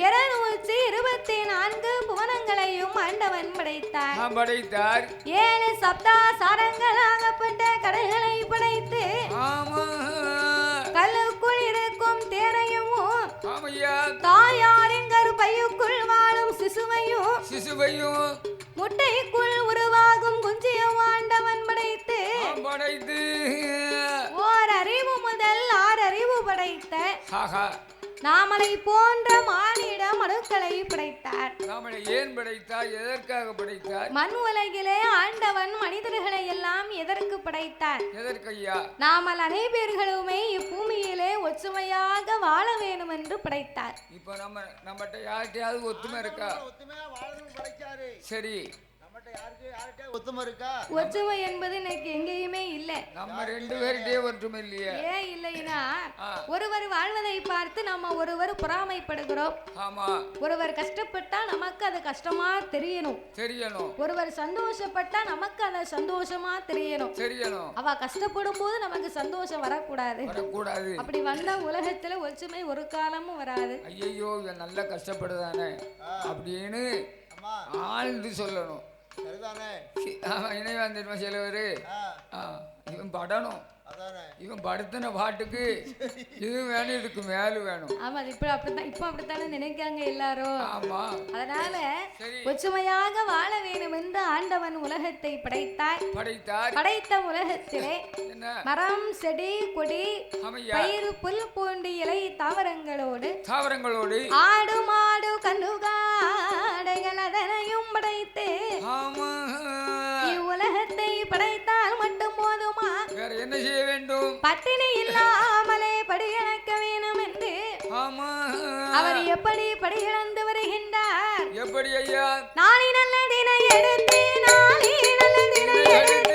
இருநூற்றி இருபத்தி நான்கு புவனங்களையும் ஆண்டவன் படைத்தார். படைத்தார். ஏழு சப்தா சாரங்களாகப்பட்ட கடல்களை படைத்து கல்லுக்குள் இருக்கும் ஆமையா. தாயாரின் கருப்பையுக்குள் வாழும் சிசுவையும் சிசுவையும் முட்டைக்குள் உருவாகும் குஞ்சியும் ஆண்டவன் படைத்து படைத்து. ஓர் அறிவு முதல் ஆறு அறிவு படைத்த நாமலை போன்ற மானிட மனுக்களை படைத்தார். நம்மளை ஏன் படைத்தார்? எதற்காக படைத்தார்? மண் உலகிலே ஆண்டவன் மனிதர்களை எல்லாம் எதற்கு படைத்தார்? எதற்கையா நாமல் அனைவர்களுமே இப்பூமியிலே ஒற்றுமையாக வாழ வேண்டும் என்று படைத்தார். இப்ப நம்ம நம்மகிட்ட யார்கிட்டயாவது ஒத்துமை இருக்கா? சரி. ஒத்துமை இருக்கா? ஒற்றுமை என்பது எனக்கு எங்கேயுமே இல்லை. நம்ம ரெண்டு பேர்கிட்டயே ஒற்றுமை இல்லையே. ஏன் இல்லைன்னா. ஒருவர் வாழ்வதை பார்த்து நம்ம ஒருவர் பொறாமைப்படுகிறோம். ஆமா. ஒருவர் கஷ்டப்பட்டா நமக்கு அது கஷ்டமா தெரியணும். தெரியணும். ஒருவர் சந்தோஷப்பட்டா நமக்கு அது சந்தோஷமா தெரியணும். தெரியணும். அவ கஷ்டப்படும் போது நமக்கு சந்தோஷம் வரக்கூடாது. வரக்கூடாது. அப்படி வந்த உலகத்துல ஒற்றுமை ஒரு காலமும் வராது. ஐயையோ இவன் நல்லா கஷ்டப்படுதானே? அப்படின்னு ஆழ்ந்து சொல்லணும். சரிதானே? சி- ஆமா, இணைவான் தெரியுமா சிலவர்? ஆ, இவன் படணும். அதானே. இவன் படுத்தின பாட்டுக்கு இது வேணும் இதுக்கு மேலு வேணும். ஆமா அது இப்ப அப்படித்தான் இப்ப அப்படித்தானே நினைக்காங்க எல்லாரும். ஆமா. அதனால சரி. ஒற்றுமையாக வாழ வேண்டும் என்று ஆண்டவன் உலகத்தை படைத்தார். படைத்தார். படைத்த உலகத்திலே மரம் செடி கொடி பயிர் புல் பூண்டு இலை தாவரங்களோடு தாவரங்களோடு ஆடு மாடு கண்ணுகாடைகள் செய்ய வேண்டும். பட்டினி இல்லாமலே படியளக்க வேணும் என்று ஆமா. அவர் எப்படி படியிழந்து வருகின்றார்? எப்படி ஐயா? நாளை நல்ல தின எடுத்து நாளை நல்ல தின எடுத்து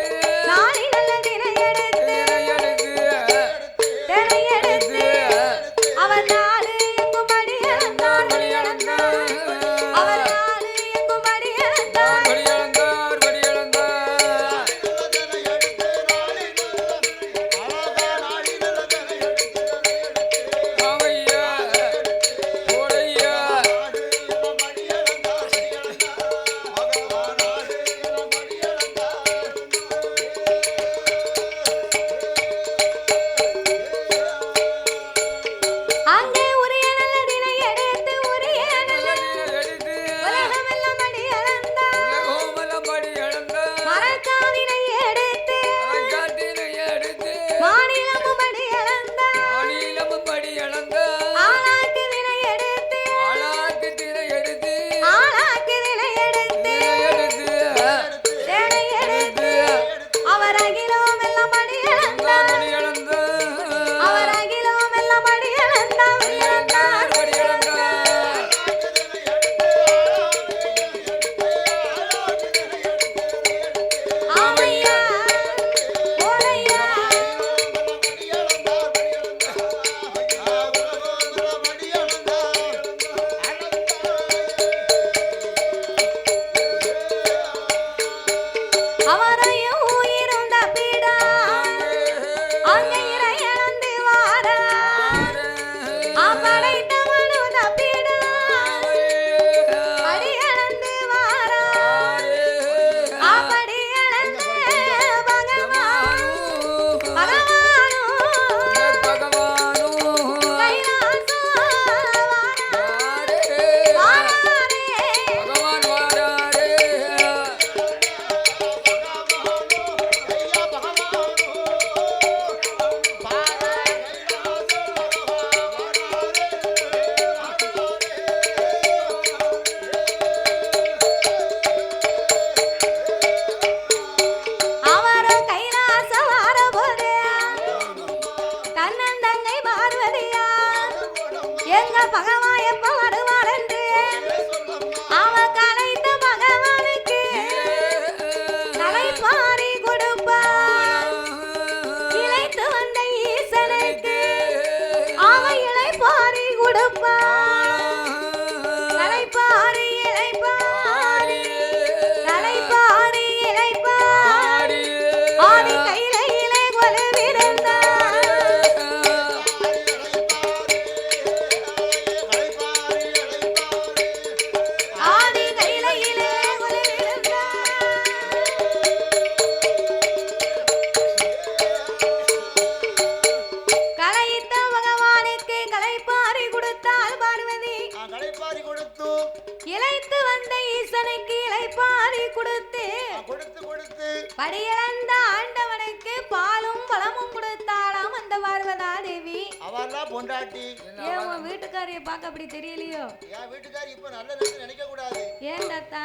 பொண்டாட்டி. ஏன் உன் வீட்டுக்காரிய பார்க்க அப்படி தெரியலையோ? என் வீட்டுக்காரி இப்ப நல்ல நினைக்க கூடாது ஏன் தாத்தா?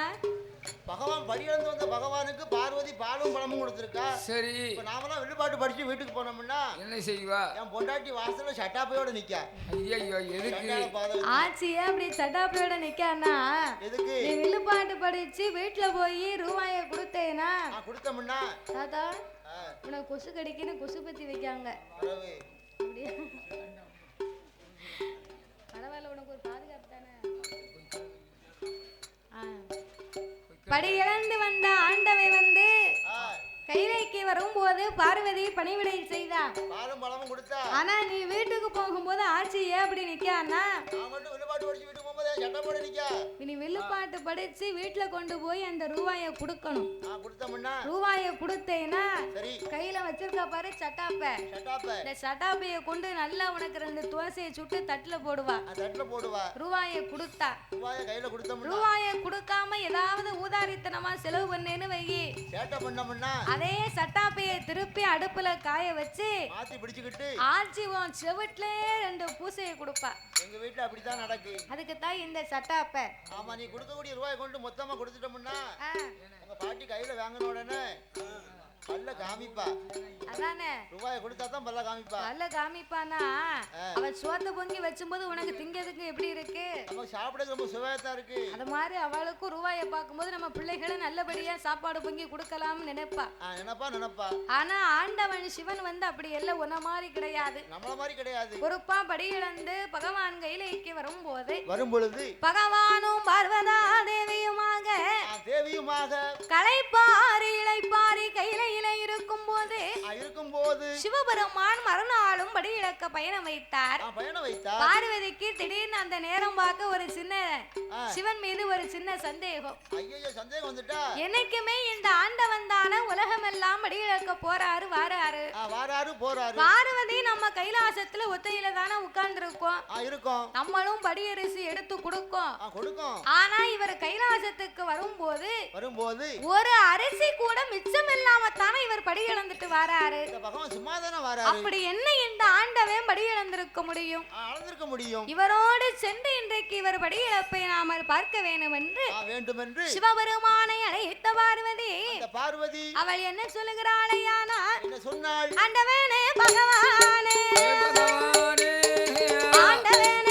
பகவான் படியிழந்து வந்த பகவானுக்கு பார்வதி பாலும் பழமும் கொடுத்துருக்கா. சரி. இப்ப நாமெல்லாம் வில்லுப்பாட்டு படிச்சு வீட்டுக்கு போனோம்னா என்ன செய்வா? என் பொண்டாட்டி வாசல்ல சட்டாப்பையோட நிக்க. ஐயோ எதுக்கு? ஆச்சி ஏன் அப்படி சட்டாப்பையோட நிக்கானா எதுக்கு? நீ வில்லுப்பாட்டு படிச்சு வீட்டுல போய் ரூபாய கொடுத்தேனா? நான் கொடுத்தோம்னா தாத்தா உனக்கு கொசு கடிக்குன்னு கொசு பத்தி வைக்காங்க. அப்படியா? படி இழந்து வந்த ஆண்டவை வந்து வரும்போது பார்வதி பணிவிடை கொடுத்தா. ஆனா நீ வீட்டுக்கு போகும்போது ஆச்சி ஏன் அப்படி நிக்கானா நான் மட்டும் வில்லுப்பாட்டு படிச்சு வீட்டுல கொண்டு போய் அந்த ரூபாய கொடுக்கணும். ரூபாய கொடுத்தேன்னா கையில வச்சிருக்க பாரு சட்டாப்பை. இந்த சட்டாப்பைய கொண்டு நல்லா உனக்கு ரெண்டு தோசையை சுட்டு தட்டுல போடுவா. போடுவா. ரூபாய கொடுத்தா. ரூபாய கொடுக்காம ஏதாவது ஊதாரித்தனமா செலவு பண்ணேன்னு வையி. சேட்டை சட்டாப்பையை திருப்பி அடுப்புல காய வச்சு மாத்தி பிடிச்சுக்கிட்டு. உன் செவிட்லயே ரெண்டு பூசையை கொடுப்பா. எங்க வீட்டுல அப்படித்தான் நடக்கு. அதுக்கு தான் இந்த சட்டாப்பை ஆமா நீ கொடுக்கக்கூடிய ரூபாய் கொண்டு மொத்தமா கொடுத்துட்டோம்னா உங்க பாட்டி கையில வாங்கின உடனே பல்ல காமிப்பா. அதானே? ரூபாயை கொடுத்தா தான் பல்ல காமிப்பா. நல்ல காமிப்பானா? அவன் சோத்த பொங்கி வச்சும்போது உனக்கு திங்கிறதுக்கு எப்படி இருக்கு? நமக்கு சாப்பிடறதுக்கு ரொம்ப சுவையத்தா இருக்கு. அது மாதிரி அவளுக்கும் ரூபாயை பார்க்கும்போது நம்ம பிள்ளைகளை நல்லபடியா சாப்பாடு பொங்கி கொடுக்கலாம்னு நினைப்பா. நினைப்பா நினைப்பா. ஆனா ஆண்டவன் சிவன் வந்து அப்படி எல்லாம் உன்ன மாதிரி கிடையாது. நம்மள மாதிரி கிடையாது. பொறுப்பா படியிழந்து பகவான் கையிலைக்கு வரும்போது வரும் பொழுது பகவானும் பார்வதா தேவியுமாக தேவியுமாக களைப்பாரி இளைப்பாரி கையிலையில இருக்கும் போது இருக்கும் போது சிவபெருமான் மறுநாளும் படி இழக்க பயணம் வைத்தார். பயணம் பார்வதிக்கு திடீர்னு அந்த நேரம் பார்க்க ஒரு சின்ன. சிவன் மீது ஒரு சின்ன சந்தேகம். ஐயோ சந்தேகம் வந்துட்டா? என்னைக்குமே இந்த ஆண்டவன் தானே உலகமெல்லாம் படி இழக்க போறாரு வாராரு. வாராரு போறாரு. பார்வதி நம்ம கைலாசத்துல ஒத்தையில தானே உட்கார்ந்துருக்கோம். ஆ இருக்கும். நம்மளும் படியரிசி எடுத்து கொடுக்கோம். கொடுக்கும். ஆனா இவர் கைலாசத்துக்கு வரும்போது வரும்போது ஒரு அரிசி கூட மிச்சம் இல்லாம தானே இவர் படி இழந்துட்டு வராரு. இந்த பகவான் சும்மா தானே வராரு. அப்படி என்ன இந்த ஆண்டவன் படி இழந்திருக்க முடியும்? ஆ, அளந்திருக்க முடியும். இவரோடு சென்று இன்றைக்கு இவர் படி இழப்பை நாமல் பார்க்க வேண்டும் என்று ஆ, வேண்டுமென்று சிவபெருமானை அழைத்த பார்வதி பார்வதி அவள் என்ன சொல்லுகிறாளையானா என்ன சொன்னாள் ஆண்டவனே பகவானே. பகவானே. ஆண்டவனே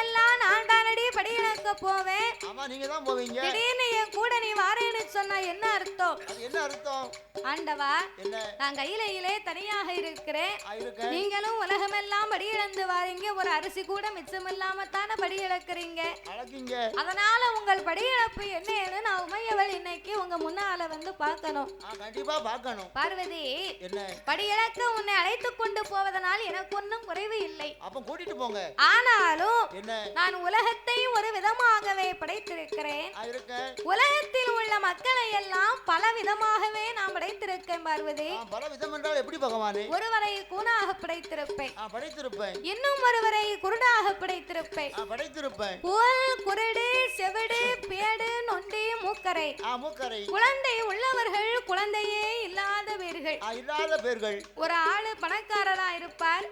உலகமெல்லாம் நான் தானடி இழக்க போவேன் ஆமா நீங்க தான் போவீங்க. திடீர்னு என் கூட நீ வாரேன்னு சொன்னா என்ன அர்த்தம்? அது என்ன அர்த்தம்? ஆண்டவா என்ன? நான் கையிலையிலே தனியாக இருக்கிறேன். ஆ, இருக்க. நீங்களும் உலகமெல்லாம் படி இழந்து வாரீங்க. ஒரு அரிசி கூட மிச்சம் இல்லாம தானே படி இழக்கிறீங்க அழகிங்க அதனால உங்கள் படி இழப்பு என்னன்னு நான் உமையவள் இன்னைக்கு உங்க முன்னால வந்து பார்க்கணும். கண்டிப்பா பார்க்கணும். பார்வதி என்ன? படி இழக்க உன்னை அழைத்து கொண்டு போவதனால் எனக்கு ஒன்றும் குறைவு இல்லை. அப்ப கூட்டிட்டு போங்க. ஆனாலும் நான் உலகத்தை ஒரு விதமாகவே படைத்து படைத்திருக்கிறேன் உலகத்தில் உள்ள மக்களை எல்லாம் பல விதமாகவே நான் படைத்திருக்கேன் பார்வதி. பல விதம் என்றால் எப்படி பகவானே? ஒருவரை கூனாக படைத்திருப்பேன். படைத்திருப்பேன். இன்னும் ஒருவரை குருடாக படைத்திருப்பேன். படைத்திருப்பேன். புல் குருடு செவிடு பேடு நொண்டி மூக்கரை. மூக்கரை. குழந்தை உள்ளவர்கள் குழந்தையே இல்லாதவர்கள் ஆ, இல்லாத பேர்கள். ஒரு ஆளு பணக்காரரா இருப்பார்.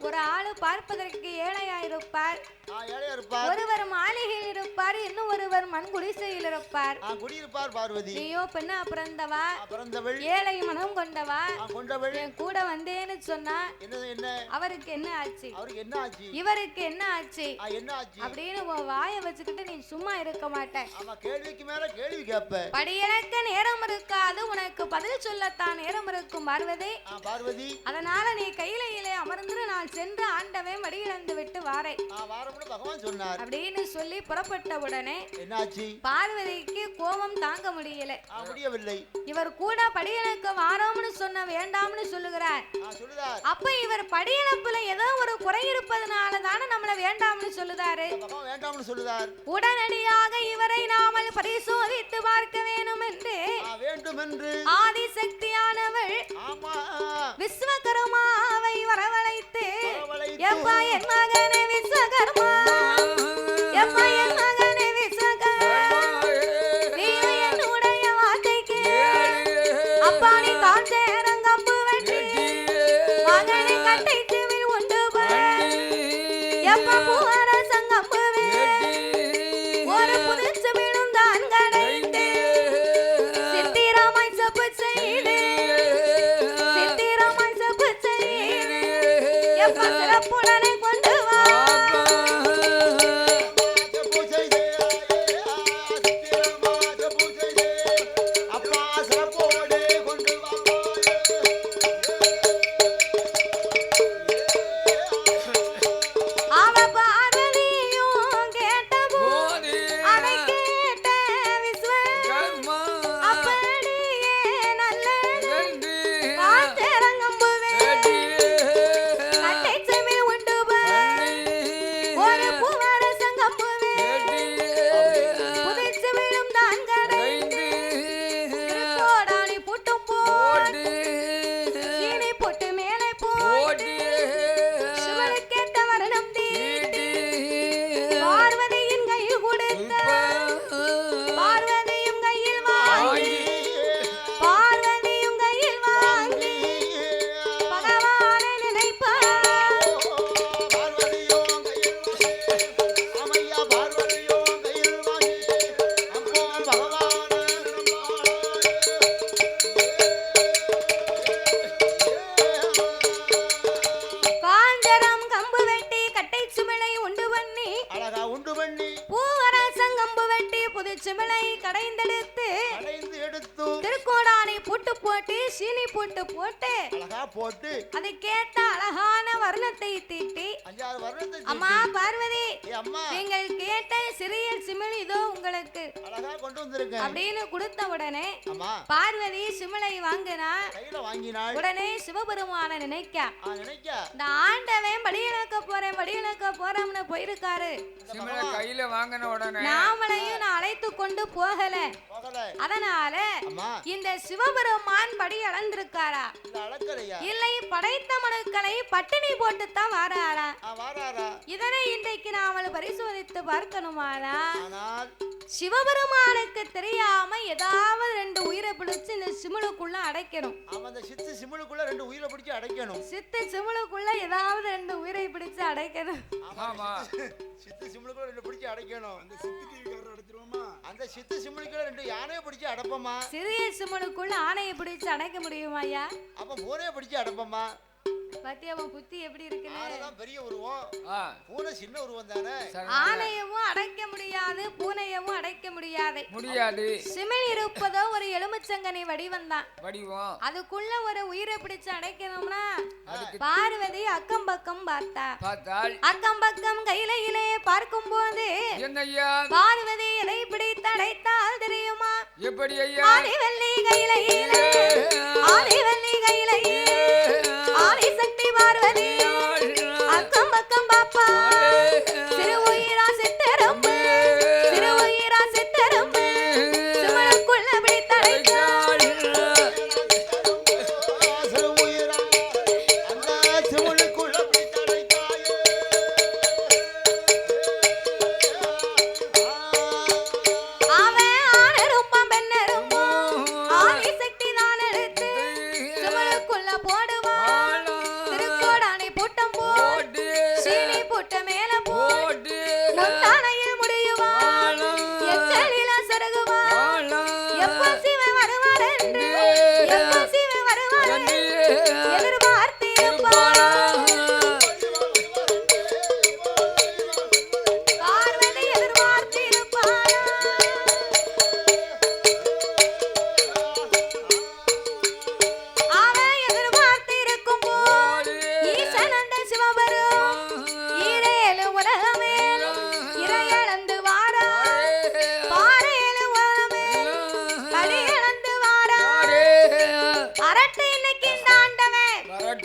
ஒரு ஆளு பார்ப்பதற்கு ஏழையா இருப்பார். ஒருவர் மாளிகையில் இருப்பார் இன்னும் ஒருவர் மண் குடிசையில் இருப்பார் குடியிருப்பார் பார்வதி. நீயோ பெண்ணா பிறந்தவா? பிறந்தவள். ஏழை மனம் கொண்டவா? கொண்டவள். என் கூட வந்தேன்னு சொன்னா என்ன என்ன? அவருக்கு என்ன ஆச்சு? அவருக்கு என்ன ஆச்சு? இவருக்கு என்ன ஆச்சு? என்ன ஆச்சு? அப்படின்னு உன் வாயை வச்சுக்கிட்டு நீ சும்மா இருக்க மாட்ட ஆமா கேள்விக்கு மேல கேள்வி கேட்ப படியெனக்க நேரம் இருக்காது உனக்கு பதில் சொல்லத்தான் நேரம் இருக்கும் பார்வதி. பார்வதி. அதனால நீ கையிலையிலே அமர்ந்து நான் சென்று ஆண்டவே மடியிழந்து விட்டு வாரேன். அப்படின்னு சொல்லி புறப்பட்ட உடனே என்னாச்சு? பார்வதிக்கு கோபம் தாங்க முடியல. முடியவில்லை. இவர் கூட படியனுக்கு வாரோம்னு சொன்ன வேண்டாம்னு சொல்லுகிறார். அப்ப இவர் படியனப்புல ஏதோ ஒரு குறை இருப்பதனால தானே நம்மள வேண்டாம்னு சொல்லுதாரு. வேண்டாம்னு சொல்லுதார். உடனடியாக இவரை நாமல் பரிசோதித்து பார்க்க வேணும் என்று வேண்டும் என்று ஆதிசக்தியானவள் விஸ்வகர்மாவை வரவழைத்து வரவழைத்து. எப்பா என் மகனே விஸ்வகர்மா! கொண்டு கையில வாங்கினாள் உடனே சிவபெருமான நினைக்க ஆ நினைக்க. இந்த ஆண்டவன் படியிழக்க போறேன் படியிழக்க போறோம்னு போயிருக்காரு. கையில வாங்கின உடனே நாமளையும் நான் அழைத்து கொண்டு போகல. போகல. அதனால அம்மா. இந்த சிவபெருமான் படி அளந்திருக்காரா? இந்த அளக்கலையா இல்லை படைத்த மனுக்களை பட்டினி போட்டுத்தான் வாராரா? ஆ வாராரா? இதனை இன்றைக்கு நாமல் பரிசோதித்து பார்க்கணுமானா? ஆனால் சிவபெருமானுக்கு தெரியாம ஏதாவது ரெண்டு உயிரை பிடிச்சு இந்த சிமிழுக்குள்ள அடைக்கணும். அந்த சித்து சிமிழுக்குள்ள ரெண்டு உயிரை பிடிச்சு அடைக்கணும். சித்து சிமிழுக்குள்ள ஏதாவது ரெண்டு உயிரை பிடிச்சு அடைக்கணும். ஆமா. சித்து சிமிழுக்குள்ள ரெண்டு பிடிச்சு அடைக்கணும். அந்த சித்து டிவிக்காரர் அடைச்சிருவோமா? அந்த சித்து சிமிழுக்குள்ள ரெண்டு யானையை பிடிச்சு அடைப்போமா? சிறிய சிமிழுக்குள்ள ஆணையை பிடிச்சு அடைக்க முடியுமா ஐயா? அப்ப பூனையை பிடிச்சு அடைப்போமா? பத்தியவன் புத்தி எப்படி இருக்குன்னு? ஆனைதான் பெரிய உருவம். ஆ. பூனை சின்ன உருவம் தானே? சரி. ஆணையவும் அடைக்க முடியாது பூனையவும் அடைக்க முடியாது. முடியாது. சிமிழ் இருப்பதோ ஒரு எலுமிச்சங்கனி வடிவம்தான் வடிவம். அதுக்குள்ள ஒரு உயிரை பிடிச்சு அடைக்கணும்னா பார்வதி அக்கம் பக்கம் பார்த்தா. அக்கம் பக்கம் கையிலையிலே பார்க்கும் போது என்னய்யா? பார்வதி எதை பிடித்து அடைத்தால் தெரியுமா? எப்படி ஐயா? ஆதிவல்லி கையிலையிலே ஆதிவல்லி கையிலையிலே. ஆதி சக்தி பார்வதி அக்கம் பக்கம் பாப்பா.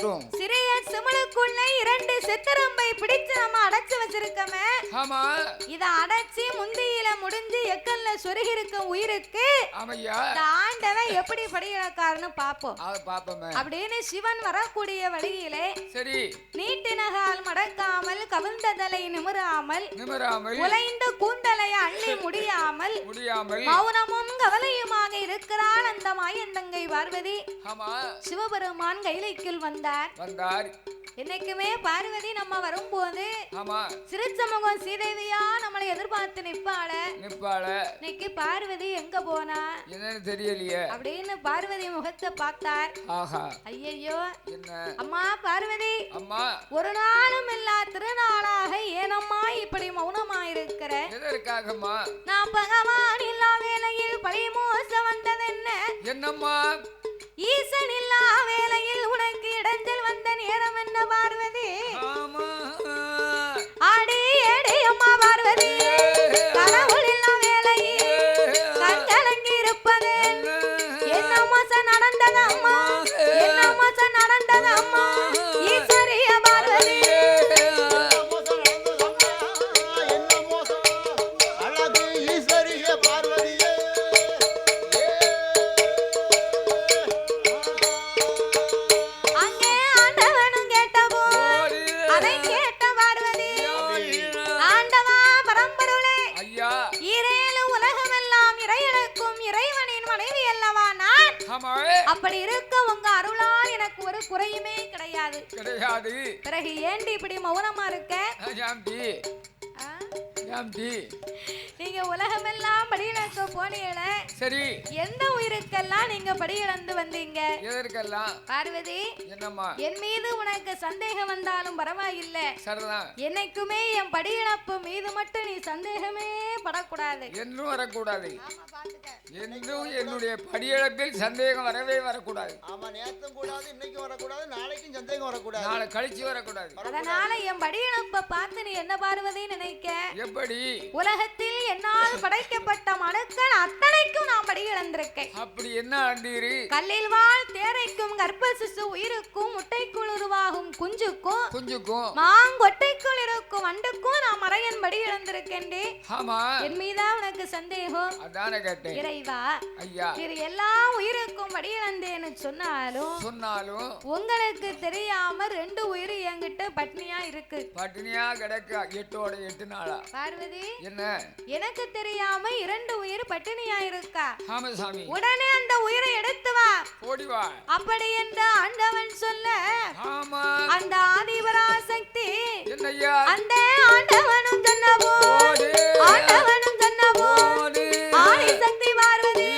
வரட்டும் சுமலுக்குள்ளே இரண்டு சித்திரம்பை பிடிச்சு நம்ம அடைச்சு வச்சிருக்கோமே. ஆமா. இத அடைச்சி முந்தியில முடிஞ்சு எக்கல்ல சொருகி இருக்க உயிருக்கு ஆண்டவன் எப்படி படிக்கிறக்காரன்னு பாப்போம். அப்படின்னு சிவன் வரக்கூடிய வழியிலே சரி. நீட்டினகால் மடக்காமல் கவிழ்ந்த தலை நிமிராமல் நிமிராமல் உலைந்த கூந்தலை அள்ளி முடியாமல் முடியாமல் மௌனமும் கவலையுமாக இருக்கிறாள் அந்த மாயந்தங்கை பார்வதி. ஆமா. சிவபெருமான் கைலைக்குள் வந்தார். வந்தார். என்னைக்குமே பார்வதி நம்ம வரும்போது ஆமா. சிரிச்ச முகம் சீதேவியா நம்மளை எதிர்பார்த்து நிப்பாள நிப்பாள இன்னைக்கு பார்வதி எங்க போனா? என்னன்னு தெரியலையே. அப்படின்னு பார்வதி முகத்தை பார்த்தார். ஆஹா. ஐயையோ. என்ன? அம்மா பார்வதி. அம்மா. ஒரு நாளும் இல்லா திருநாளாக ஏனம்மா இப்படி மௌனமா இருக்கிற எதற்காகம்மா? நான் பகவான் இல்லா வேளையில் பழி மோச வந்ததென்ன? என்னம்மா? ஈசன் இல்லா வேளையில் உனக்கு இடைஞ்சல் வந்த நேரம் என்ன பார்வதி? அப்படி இருக்க உங்க அருளால் எனக்கு ஒரு குறையுமே கிடையாது. கிடையாது. பிறகு ஏண்டி இப்படி மௌனமா இருக்க? ஜாம்டி நீங்க உலகமெல்லாம் படியிழக்க போனீங்கள. சரி. எந்த உயிருக்கெல்லாம் நீங்க படியிழந்து வந்தீங்க? எதற்கெல்லாம்? பார்வதி என்னம்மா? என் மீது உனக்கு சந்தேகம் வந்தாலும் பரவாயில்லை. சரிதான். என்னைக்குமே என் படியிழப்பு மீது மட்டும் நீ சந்தேகமே படக்கூடாது. என்றும் வரக்கூடாது. என்றும் என்னுடைய படியளப்பில் சந்தேகம் வரவே வரக்கூடாது. ஆமா நேத்தும் கூடாது இன்னைக்கும் வரக்கூடாது நாளைக்கும் சந்தேகம் வரக்கூடாது. நாளை கழிச்சு வரக்கூடாது. அதனால என் படியிழப்ப பார்த்து நீ என்ன பார்வதி நினைக்க? எப்படி உலகத்தில் என்னால் படைக்கப்பட்ட மனுக்கள் அத்தனைக்கும் நான் படி இழந்திருக்கேன் அப்படி என்ன ஆண்டீரு? கல்லில் வாழ் தேரைக்கும் கர்ப்ப சிசு உயிருக்கும் முட்டைக்குள் உருவாகும் குஞ்சுக்கும் குஞ்சுக்கும். மாங்கொட்டைக்குள் இருக்கும் வண்டுக்கும் நான் மறையன் படி இழந்திருக்கேன்டே ஆமா. என் மீதா உனக்கு சந்தேகம்? அதானே கேட்டேன். இறைவா ஐயா. இது எல்லா உயிருக்கும் படி இழந்தேன்னு சொன்னாலும் சொன்னாலும் உங்களுக்கு தெரியாம ரெண்டு உயிர் என்கிட்ட பட்னியா இருக்கு. பட்டினியா கிடக்க. எட்டோட எட்டு நாளா. பார்வதி என்ன? எனக்கு தெரியாம இரண்டு உயிர் பட்டினியா இருக்கா ஆமசாமி உடனே அந்த உயிரை எடுத்து வா. ஓடி வா. அப்படி என்று ஆண்டவன் சொல்ல ஆமா. அந்த ஆதிபராசக்தி என்னய்யா? அந்த ஆண்டவனும் சொன்னபோ ஓடு ஆண்டவனும் சொன்னபோ ஓடு ஆதிசக்தி பார்வதி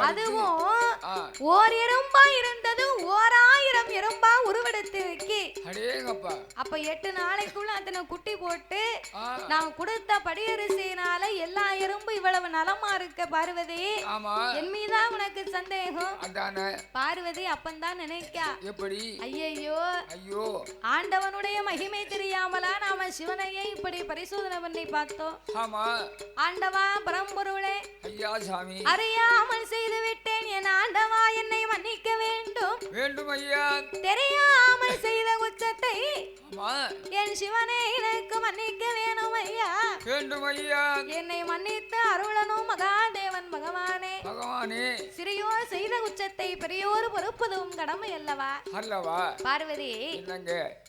அதுவும் ஓர் எறும்பா இருந்தது ஓர் அடேங்கப்பா அப்ப எட்டு நாளைக்குள்ள அத்தனை குட்டி போட்டு நான் கொடுத்த படியரிசியினால எல்லா எறும்பும் இவ்வளவு நலமா இருக்க பார்வதி. என் மீதா உனக்கு சந்தேகம். பார்வதி அப்பந்தான் நினைக்கா. எப்படி? ஐயையோ. ஐயோ. ஆண்டவனுடைய மகிமை தெரியாமலா நாம சிவனையே இப்படி பரிசோதனை பண்ணி பார்த்தோம். ஆமா. ஆண்டவா பரம்பொருளே. ஐயா சாமி. அறியாமல் செய்து விட்டேன். என் ஆண்டவா என்னை மன்னிக்க வேண்டும். வேண்டும் ஐயா. தெரியாமல் செய்த ஆமா என் சிவனே எனக்கு மன்னிக்க வேணும் ஐயா வேண்டும் ஐயா என்னை மன்னித்து அருளனும் மகாதேவன் பகவானே. பகவானே. சிறியோர் செய்த குற்றத்தை பெரியோர் பொறுப்பதும் கடமை அல்லவா? அல்லவா பார்வதி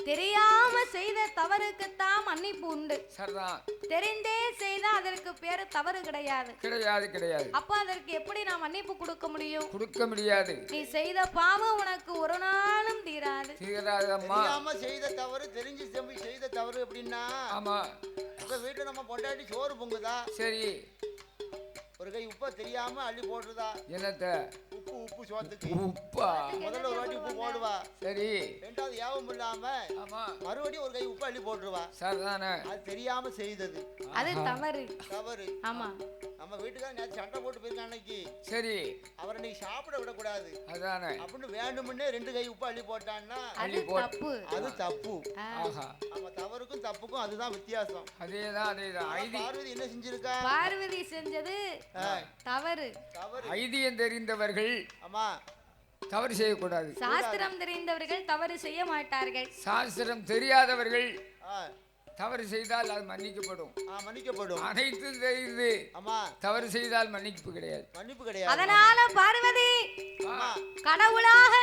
தெரியாம செய்த தவறுக்குத்தான் மன்னிப்பு உண்டு. சரிதான். தெரிந்தே செய்த அதற்கு பேரு தவறு கிடையாது. கிடையாது கிடையாது. அப்ப அதற்கு எப்படி நான் மன்னிப்பு கொடுக்க முடியும்? கொடுக்க முடியாது. நீ செய்த பாவம் உனக்கு ஒரு நாளும் தீராது. தீராதம்மா. தெரியாம செய்த தவறு தெரிஞ்சு செம்பி செய்த தவறு அப்படின்னா ஆமா. உங்க வீட்டுல நம்ம பொண்டாட்டி சோறு பொங்குதா? சரி. ஒரு கை உப்பை தெரியாம அள்ளி போடுறதா? என்னத்த? உப்பு உப்பு சோத்துக்கு. உப்பா? முதல்ல ஒரு வாட்டி உப்பு போடுவா. சரி. ரெண்டாவது யாபம் இல்லாம ஆமா. மறுபடியும் ஒரு கை உப்பு அள்ளி போட்டுருவா. சரிதானே அது தெரியாம செய்தது. அது தவறு. தவறு. ஆமா. நம்ம வீட்டுக்கார நேற்று சண்டை போட்டு போயிருக்கான் அன்னைக்கு. சரி. அவரை நீ சாப்பிட விடக்கூடாது. அதானே. அப்படின்னு வேண்டுமுன்னே ரெண்டு கை உப்பு அள்ளி போட்டான்னா அது தப்பு. அது தப்பு. ஆஹா. நம்ம தவறுக்கும் தப்புக்கும் அதுதான் வித்தியாசம். அதேதான் அதேதான். ஐதி பார்வதி என்ன செஞ்சிருக்கா? பார்வதி செஞ்சது தவறு. தவறு. ஐதியம் தெரிந்தவர்கள் ஆமா. தவறு செய்யக்கூடாது. சாஸ்திரம் தெரிந்தவர்கள் தவறு செய்ய மாட்டார்கள். சாஸ்திரம் தெரியாதவர்கள் தவறு செய்தால் அது மன்னிக்கப்படும். ஆ, மன்னிக்கப்படும். அனைத்தும் தெரிந்து ஆமா. தவறு செய்தால் மன்னிப்பு கிடையாது. மன்னிப்பு கிடையாது. அதனால பார்வதி ஆமா. கடவுளாக